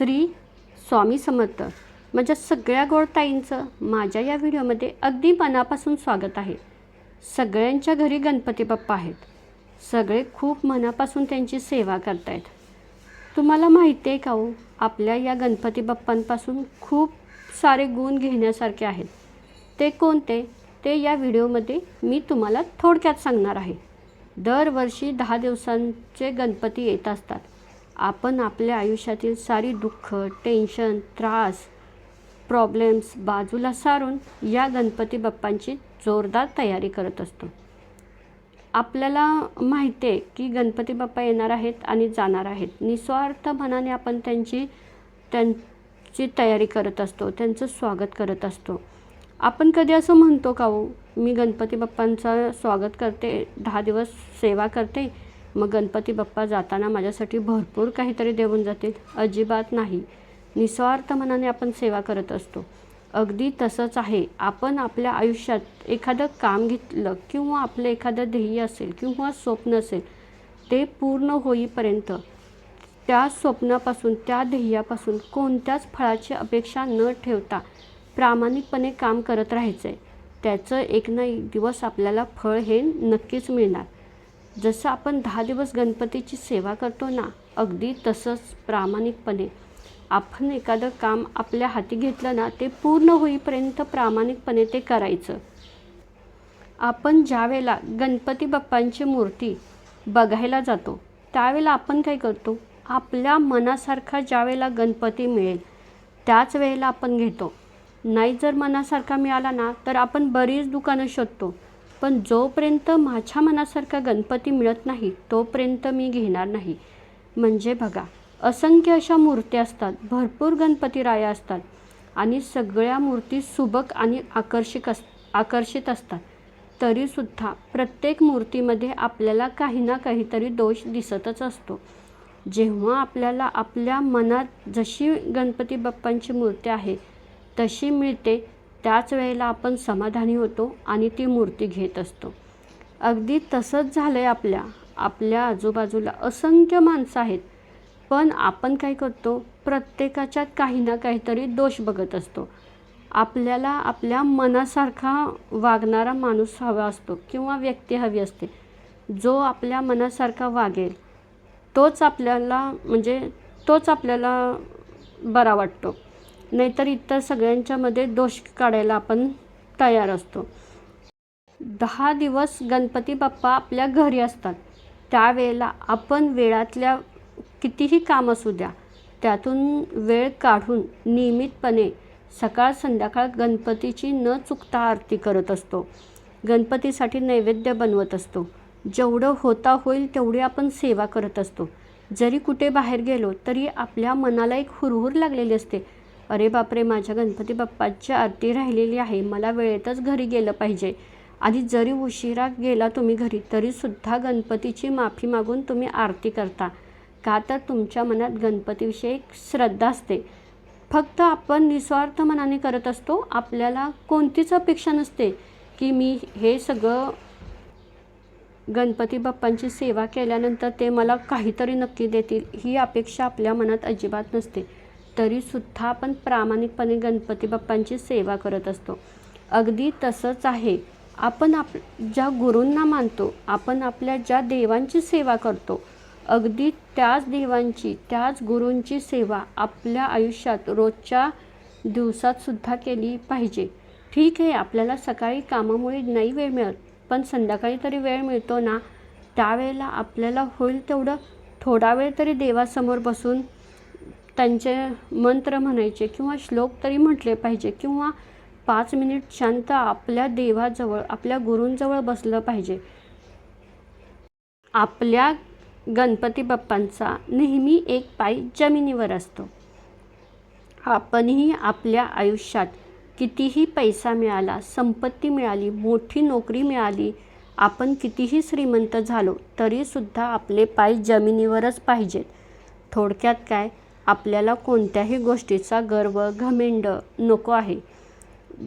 श्री स्वामी समर्थ. माझ्या सगळ्या गोडताईंचं माझ्या या व्हिडिओमध्ये अगदी मनापासून स्वागत आहे. सगळ्यांच्या घरी गणपती बाप्पा आहेत. सगळे खूप मनापासून त्यांची सेवा करतायत. तुम्हाला माहिती आहे का हो आपल्या या गणपती बाप्पांपासून खूप सारे गुण घेण्यासारखे आहेत. ते कोणते? ते या व्हिडिओमध्ये मी तुम्हाला थोडक्यात सांगणार आहे. दरवर्षी दहा दिवसांचे गणपती येत असतात. आपण आपल्या आयुष्यातील सारी दुःख टेन्शन त्रास प्रॉब्लेम्स बाजूला सारून या गणपती बाप्पांची जोरदार तयारी करत असतो. आपल्याला माहिती आहे की गणपती बाप्पा येणार आहेत आणि जाणार आहेत. निस्वार्थ मनाने आपण त्यांची त्यांची तयारी करत असतो त्यांचं स्वागत करत असतो. आपण कधी असं म्हणतो का हो मी गणपती बाप्पांचं स्वागत करते दहा दिवस सेवा करते मग गणपती बाप्पा जाताना माझ्यासाठी भरपूर काहीतरी देऊन जातील. अजिबात नाही. निस्वार्थ मनाने आपण सेवा करत असतो. अगदी तसंच आहे. आपण आपल्या आयुष्यात एखादं काम घेतलं किंवा आपलं एखादं ध्येय असेल किंवा स्वप्न असेल ते पूर्ण होईपर्यंत त्या स्वप्नापासून त्या ध्येयापासून कोणत्याच फळाची अपेक्षा न ठेवता प्रामाणिकपणे काम करत राहायचं आहे त्याचं एक ना एक दिवस आपल्याला फळ हे नक्कीच मिळणार. जसं आपण दहा दिवस गणपतीची सेवा करतो ना अगदी तसंच प्रामाणिकपणे. आपण एखादं काम आपल्या हाती घेतलं ना ते पूर्ण होईपर्यंत प्रामाणिकपणे ते करायचं. आपण ज्यावेळेला गणपती बाप्पांची मूर्ती बघायला जातो त्यावेळेला आपण काय करतो? आपल्या मनासारखा ज्यावेळेला गणपती मिळेल त्याच वेळेला आपण घेतो. नाही जर मनासारखा मिळाला ना तर आपण बरीच दुकानं शोधतो. पण जोपर्यंत माझ्या मनासारखा गणपती मिळत नाही तोपर्यंत मी घेणार नाही. म्हणजे बघा असंख्य अशा मूर्त्या असतात भरपूर गणपती राया असतात आणि सगळ्या मूर्ती सुबक आणि आकर्षक अस आकर्षित असतात. तरीसुद्धा प्रत्येक मूर्तीमध्ये आपल्याला काही ना काहीतरी दोष दिसतच असतो. जेव्हा आपल्याला आपल्या मनात जशी गणपती बाप्पांची मूर्ती आहे तशी मिळते त्याच वेळेला आपण समाधानी होतो आणि ती मूर्ती घेत असतो. अगदी तसंच झालं आहे आपल्या आपल्या आजूबाजूला असंख्य माणसं आहेत. पण आपण काय करतो प्रत्येकाच्यात काही ना काहीतरी दोष बघत असतो. आपल्याला आपल्या मनासारखा वागणारा माणूस हवा असतो किंवा व्यक्ती हवी असते. जो आपल्या मनासारखा वागेल तोच आपल्याला म्हणजे तोच आपल्याला बरा वाटतो. नाहीतर इतर सगळ्यांच्यामध्ये दोष काढायला आपण तयार असतो. दहा दिवस गणपती बाप्पा आपल्या घरी असतात. त्यावेळेला आपण वेळातल्या कितीही काम असू द्या त्यातून वेळ काढून नियमितपणे सकाळ संध्याकाळ गणपतीची न चुकता आरती करत असतो. गणपतीसाठी नैवेद्य बनवत असतो. जेवढं होता होईल तेवढी आपण सेवा करत असतो. जरी कुठे बाहेर गेलो तरी आपल्या मनाला एक हुरहुर लागलेली असते. अरे बापरे माझ्या गणपती बाप्पाची आरती राहिलेली आहे. मला वेळेतच घरी गेलं पाहिजे. आधी जरी उशिरा गेला तुम्ही घरी तरीसुद्धा गणपतीची माफी मागून तुम्ही आरती करता. का तर तुमच्या मनात गणपतीविषयी श्रद्धा असते. फक्त आपण निस्वार्थ मनाने करत असतो आपल्याला कोणतीच अपेक्षा नसते की मी हे सगळं गणपती बाप्पांची सेवा केल्यानंतर ते मला काहीतरी नक्की देतील ही अपेक्षा आपल्या मनात अजिबात नसते. तरीसुद्धा आपण प्रामाणिकपणे गणपती बाप्पांची सेवा करत असतो. अगदी तसंच आहे. आपण आप ज्या गुरूंना मानतो आपण आपल्या ज्या देवांची सेवा करतो अगदी त्याच देवांची त्याच गुरूंची सेवा आपल्या आयुष्यात रोजच्या दिवसातसुद्धा केली पाहिजे. ठीक आहे आपल्याला सकाळी कामामुळे नाही वेळ मिळत पण संध्याकाळी तरी वेळ मिळतो ना? त्यावेळेला आपल्याला होईल तेवढं. थोडा वेळ तरी देवासमोर बसून त्यांचे मंत्र म्हणायचे किंवा श्लोक तरी म्हटले पाहिजे किंवा पाच मिनिट शांत आपल्या देवाजवळ आपल्या गुरूंजवळ बसलं पाहिजे. आपल्या गणपती बाप्पांचा नेहमी एक पाय जमिनीवर असतो. आपणही आपल्या आयुष्यात कितीही पैसा मिळाला संपत्ती मिळाली मोठी नोकरी मिळाली आपण कितीही श्रीमंत झालो तरीसुद्धा आपले पाय जमिनीवरच पाहिजेत. थोडक्यात काय? आपल्याला कोणत्याही गोष्टीचा गर्व घमेंड नको आहे.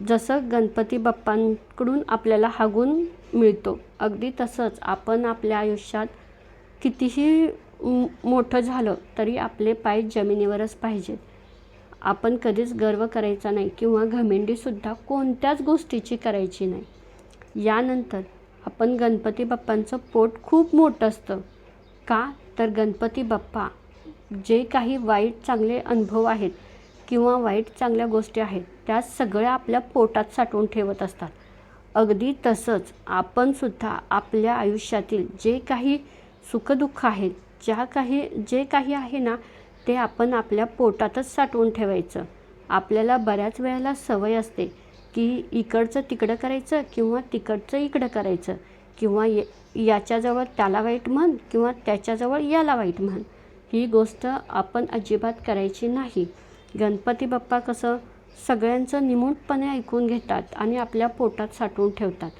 जसं गणपती बाप्पांकडून आपल्याला हा गुण मिळतो अगदी तसंच आपण आपल्या आयुष्यात कितीही मोठं झालं तरी आपले पाय जमिनीवरच पाहिजेत. आपण कधीच गर्व करायचा नाही किंवा घमेंडीसुद्धा कोणत्याच गोष्टीची करायची नाही. यानंतर आपण गणपती बाप्पांचं पोट खूप मोठं असतं. का? तर गणपती बाप्पा जे काही वाईट चांगले अनुभव आहेत किंवा वाईट चांगल्या गोष्टी आहेत त्या सगळ्या आपल्या पोटात साठवून ठेवत असतात. अगदी तसंच आपणसुद्धा आपल्या आयुष्यातील जे काही सुखदुःख आहेत ज्या काही जे काही आहे ना ते आपण आपल्या पोटातच साठवून ठेवायचं. आपल्याला बऱ्याच वेळेला सवय असते की इकडचं तिकडं करायचं किंवा तिकडचं इकडं करायचं किंवा ये याच्याजवळ त्याला वाईट म्हण किंवा त्याच्याजवळ याला वाईट म्हण. ही गोष्ट आपण अजिबात करायची नाही. गणपती बाप्पा कसं सगळ्यांचं निमूटपणे ऐकून घेतात आणि आपल्या पोटात साठवून ठेवतात.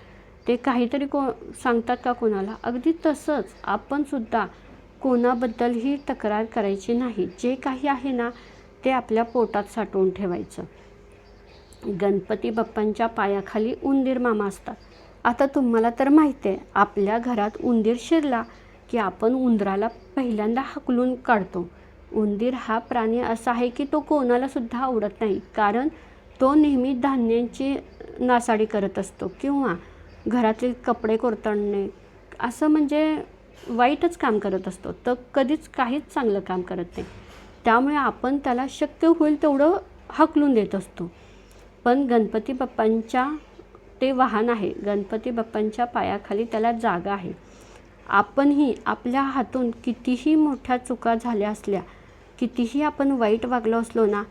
ते काहीतरी को सांगतात का कोणाला? अगदी तसंच आपणसुद्धा कोणाबद्दलही तक्रार करायची नाही. जे काही आहे ना ते आपल्या पोटात साठवून ठेवायचं. गणपती बाप्पांच्या पायाखाली उंदीर मामा असतात. आता तुम्हाला तर माहिती आहे आपल्या घरात उंदीर शिरला की आपण उंदराला पहिल्यांदा हकलून काढतो. उंदीर हा प्राणी असा आहे की तो कोणालासुद्धा आवडत नाही कारण तो नेहमी धान्यांची नासाडी करत असतो किंवा घरातील कपडे कोरतडणे असं म्हणजे वाईटच काम करत असतो. तर कधीच काहीच चांगलं काम करत नाही. त्यामुळे आपण त्याला शक्य होईल तेवढं हकलून देत असतो. पण गणपती बाप्पांच्या ते वाहन आहे. गणपती बाप्पांच्या पायाखाली त्याला जागा आहे. आपणही आपल्या हातून कितीही मोठ्या चुका झाल्या असल्या कितीही आपण वाईट वागलो असलो ना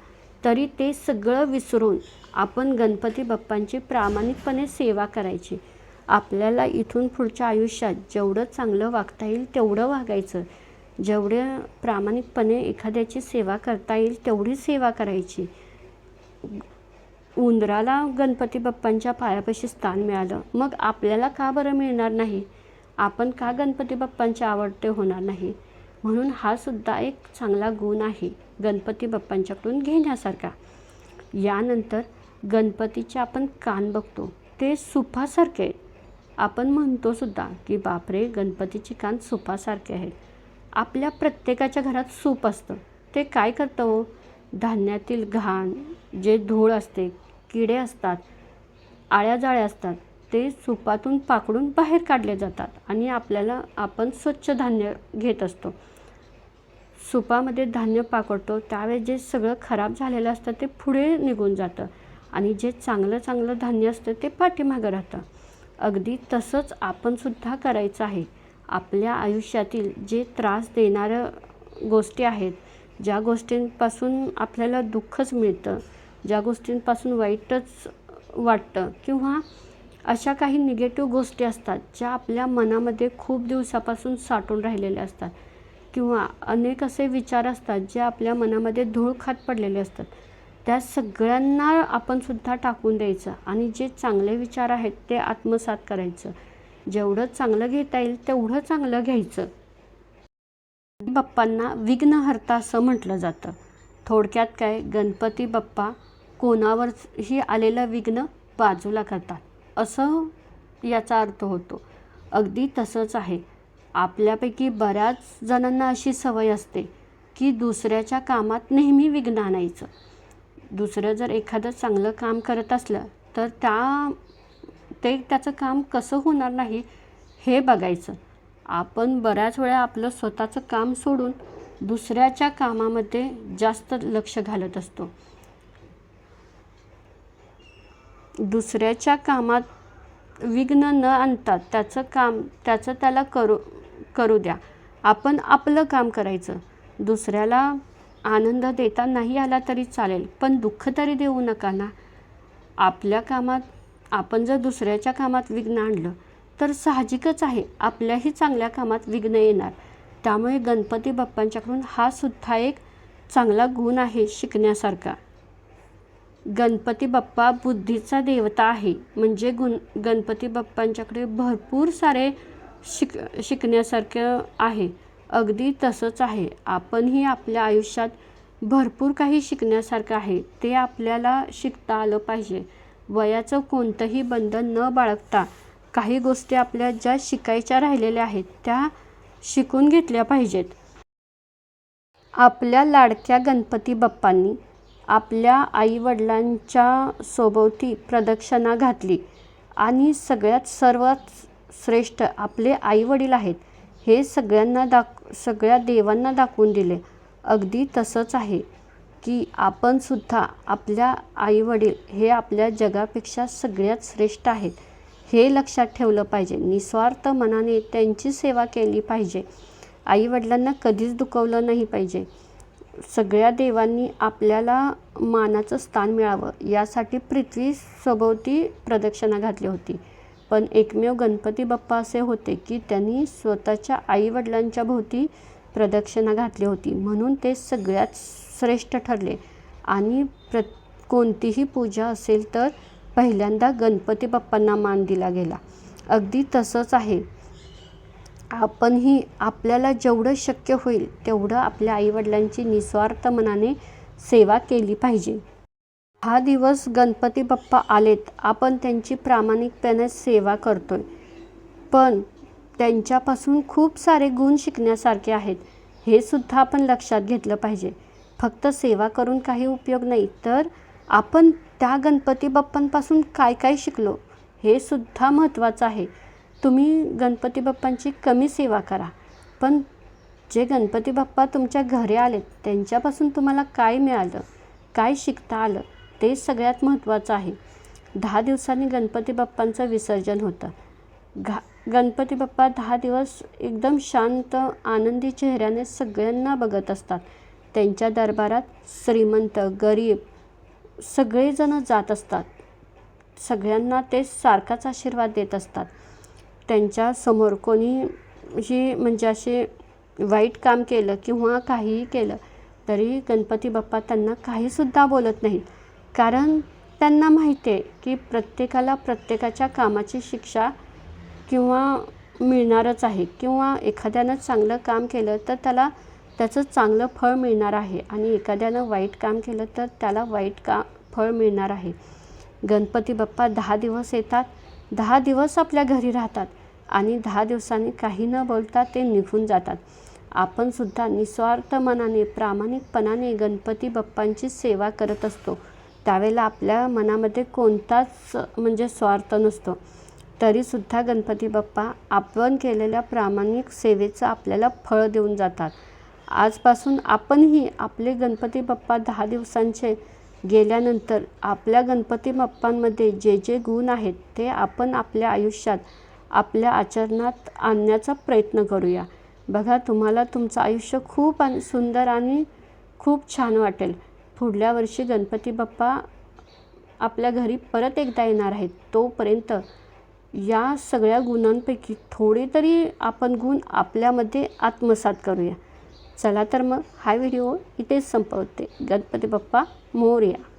तरी ते सगळं विसरून आपण गणपती बाप्पांची प्रामाणिकपणे सेवा करायची. आपल्याला इथून पुढच्या आयुष्यात जेवढं चांगलं वागता येईल तेवढं वागायचं. जेवढं प्रामाणिकपणे एखाद्याची सेवा करता येईल तेवढी सेवा करायची. उंदराला गणपती बाप्पांच्या पायापाशी स्थान मिळालं मग आपल्याला का बरं मिळणार नाही? आपण का गणपती बाप्पांचे आवडते होणार नाही? म्हणून हा सुद्धा एक चांगला गुण आहे गणपती बाप्पांच्याकडून घेण्यासारखा. यानंतर गणपतीचे आपण कान बघतो ते सुपासारखे आपण म्हणतो सुद्धा की बापरे गणपतीची कान सुपासारखे आहेत. आपल्या प्रत्येकाच्या घरात सूप असतं. ते काय करतं हो? धान्यातील घाण जे धूळ असते किडे असतात आळ्या जाळ्या असतात ते सुपातून पाकडून बाहेर काढले जातात आणि आपल्याला आपण स्वच्छ धान्य घेत असतो. सुपामध्ये धान्य पाकडतो त्यावेळेस जे सगळं खराब झालेलं असतं ते पुढे निघून जातं आणि जे चांगलं चांगलं धान्य असतं ते पाठीमागं राहतं. अगदी तसंच आपणसुद्धा करायचं आहे. आपल्या आयुष्यातील जे त्रास देणाऱ्या गोष्टी आहेत ज्या गोष्टींपासून आपल्याला दुःखच मिळतं ज्या गोष्टींपासून वाईटच वाटतं किंवा अशा काही निगेटिव्ह गोष्टी असतात ज्या आपल्या मनामध्ये खूप दिवसापासून साठून राहिलेल्या असतात. किंवा अनेक असे विचार असतात जे आपल्या मनामध्ये धूळ खात पडलेले असतात. त्या सगळ्यांना आपण सुद्धा टाकून द्यायचं आणि जे चांगले विचार आहेत ते आत्मसात करायचं. जेवढं चांगलं घेता येईल तेवढं चांगलं घ्यायचं. बाप्पांना विघ्नहर्ता असं म्हटलं जातं. थोडक्यात काय गणपती बाप्पा कोणावरही आलेलं विघ्न बाजूला करतात. असं याचा अर्थ होतो. अगदी तसंच आहे. आपल्यापैकी बऱ्याच जणांना अशी सवय असते की दुसऱ्याच्या कामात नेहमी विघ्न आणायचं दुसरं जर एखादं चांगलं काम करत असलं तर त्या ते त्याचं काम कसं होणार नाही हे बघायचं. आपण बऱ्याच वेळा आपलं स्वतःचं काम सोडून दुसऱ्याच्या कामामध्ये जास्त लक्ष घालत असतो. दुसऱ्याच्या कामात विघ्न न आणता त्याचं काम त्याचं त्याला करू करू द्या. आपण आपलं काम करायचं. दुसऱ्याला आनंद देता नाही आला तरी चालेल पण दुःख तरी देऊ नका ना. आपल्या कामात आपण जर दुसऱ्याच्या कामात विघ्न आणलं तर साहजिकच आहे आपल्याही चांगल्या कामात विघ्न येणार. त्यामुळे गणपती बाप्पांच्याकडून हा सुद्धा एक चांगला गुण आहे शिकण्यासारखा. गणपती बाप्पा बुद्धीचा देवता आहे. म्हणजे गुण गणपती बाप्पांच्याकडे भरपूर सारे शिक शिकण्यासारखं आहे. अगदी तसंच आहे. आपणही आपल्या आयुष्यात भरपूर काही शिकण्यासारखं आहे. ते आपल्याला शिकता आलं पाहिजे. वयाचं कोणतंही बंधन न बाळगता काही गोष्टी आपल्या ज्या शिकायच्या राहिलेल्या आहेत त्या शिकून घेतल्या पाहिजेत. आपल्या लाडक्या गणपती बाप्पांनी आपल्या आईवडिलांच्या सोबती प्रदक्षिणा घातली. आणि सगळ्यात सर्वात श्रेष्ठ आपले आईवडील आहेत हे सगळ्यांना दाख सगळ्या देवांना दाखवून दिले. अगदी तसंच आहे की आपणसुद्धा आपल्या आईवडील हे आपल्या जगापेक्षा सगळ्यात श्रेष्ठ आहेत हे लक्षात ठेवलं पाहिजे. निस्वार्थ मनाने त्यांची सेवा केली पाहिजे. आईवडिलांना कधीच दुखवलं नाही पाहिजे. सगळ्या देवांनी आपल्याला मानाचं स्थान मिळावं यासाठी पृथ्वी सभोवती प्रदक्षिणा घातली होती. पण एकमेव गणपती बाप्पा असे होते की त्यांनी स्वतःच्या आईवडिलांच्या भोवती प्रदक्षिणा घातली होती. म्हणून ते सगळ्यात श्रेष्ठ ठरले. आणि प्र कोणतीही पूजा असेल तर पहिल्यांदा गणपती बाप्पांना मान दिला गेला. अगदी तसंच आहे. आपणही आपल्याला जेवढं शक्य होईल तेवढं आपल्या आईवडिलांची निस्वार्थ मनाने सेवा केली पाहिजे. हा दिवस गणपती बाप्पा आलेत आपण त्यांची प्रामाणिकपणे सेवा करतोय. पण त्यांच्यापासून खूप सारे गुण शिकण्यासारखे आहेत हे सुद्धा आपण लक्षात घेतलं पाहिजे. फक्त सेवा करून काही उपयोग नाही तर आपण त्या गणपती बाप्पांपासून काय काय शिकलो हे सुद्धा महत्त्वाचं आहे. तुम्ही गणपती बाप्पांची कमी सेवा करा. पण जे गणपती बाप्पा तुमच्या घरी आलेत त्यांच्यापासून तुम्हाला काय मिळालं काय शिकता आलं ते सगळ्यात महत्त्वाचं आहे. दहा दिवसांनी गणपती बाप्पांचं विसर्जन होतं. घा गणपती बाप्पा दहा दिवस एकदम शांत आनंदी चेहऱ्याने सगळ्यांना बघत असतात. त्यांच्या दरबारात श्रीमंत गरीब सगळेजणं जात असतात. सगळ्यांना ते सारखाच आशीर्वाद देत असतात. त्यांच्यासमोर कोणी ही म्हणजे असे वाईट काम केलं किंवा काहीही केलं तरी गणपती बाप्पा त्यांना काहीसुद्धा बोलत नाहीत. कारण त्यांना माहिती आहे की प्रत्येकाला प्रत्येकाच्या कामाची शिक्षा किंवा मिळणारच आहे. किंवा एखाद्यानं चांगलं काम केलं तर त्याला त्याचं चांगलं फळ मिळणार आहे आणि एखाद्यानं वाईट काम केलं तर त्याला वाईट का फळ मिळणार आहे. गणपती बाप्पा दहा दिवस येतात दहा दिवस आपल्या घरी राहतात आणि दहा दिवसांनी काही न बोलता ते निघून जातात. आपणसुद्धा निस्वार्थ मनाने प्रामाणिकपणाने गणपती बाप्पांची सेवा करत असतो. त्यावेळेला आपल्या मनामध्ये कोणताच म्हणजे स्वार्थ नसतो. तरीसुद्धा गणपती बाप्पा आपण केलेल्या प्रामाणिक सेवेचं आपल्याला फळ देऊन जातात. आजपासून आपणही आपले गणपती बाप्पा दहा दिवसांचे गेल्यानंतर आपल्या गणपती बाप्पांमध्ये जे जे गुण आहेत ते आपण आपल्या आयुष्यात आपल्या आचरणात आणण्याचा प्रयत्न करूया. बघा तुम्हाला तुमचं आयुष्य खूप आणि सुंदर आणि खूप छान वाटेल. पुढल्या वर्षी गणपती बाप्पा आपल्या घरी परत एकदा येणार आहेत. तोपर्यंत या सगळ्या गुणांपैकी थोडे तरी आपण गुण आपल्यामध्ये आत्मसात करूया. चला तर मग हा व्हिडिओ इथेच संपवते. गणपती बाप्पा मोरया.